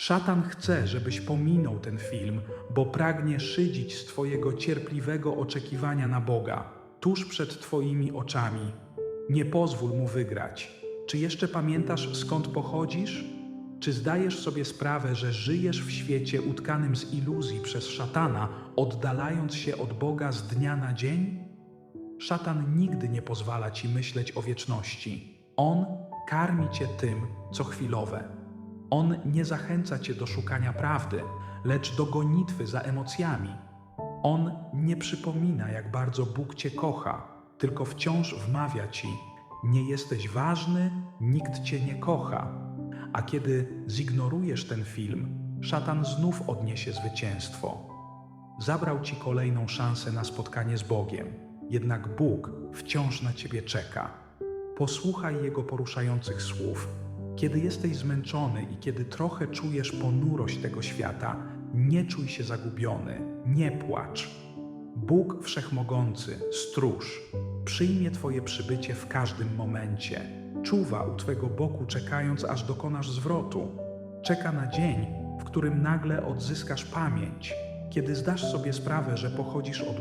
Szatan chce, żebyś pominął ten film, bo pragnie szydzić z Twojego cierpliwego oczekiwania na Boga, tuż przed Twoimi oczami. Nie pozwól mu wygrać. Czy jeszcze pamiętasz, skąd pochodzisz? Czy zdajesz sobie sprawę, że żyjesz w świecie utkanym z iluzji przez szatana, oddalając się od Boga z dnia na dzień? Szatan nigdy nie pozwala ci myśleć o wieczności. On karmi cię tym, co chwilowe. On nie zachęca cię do szukania prawdy, lecz do gonitwy za emocjami. On nie przypomina, jak bardzo Bóg cię kocha, tylko wciąż wmawia ci: Nie jesteś ważny, nikt cię nie kocha. A kiedy zignorujesz ten film, szatan znów odniesie zwycięstwo. Zabrał ci kolejną szansę na spotkanie z Bogiem, jednak Bóg wciąż na ciebie czeka. Posłuchaj Jego poruszających słów. Kiedy jesteś zmęczony i kiedy trochę czujesz ponurość tego świata, nie czuj się zagubiony, nie płacz. Bóg Wszechmogący, stróż, przyjmie Twoje przybycie w każdym momencie. Czuwa u Twego boku, czekając, aż dokonasz zwrotu. Czeka na dzień, w którym nagle odzyskasz pamięć, kiedy zdasz sobie sprawę, że pochodzisz od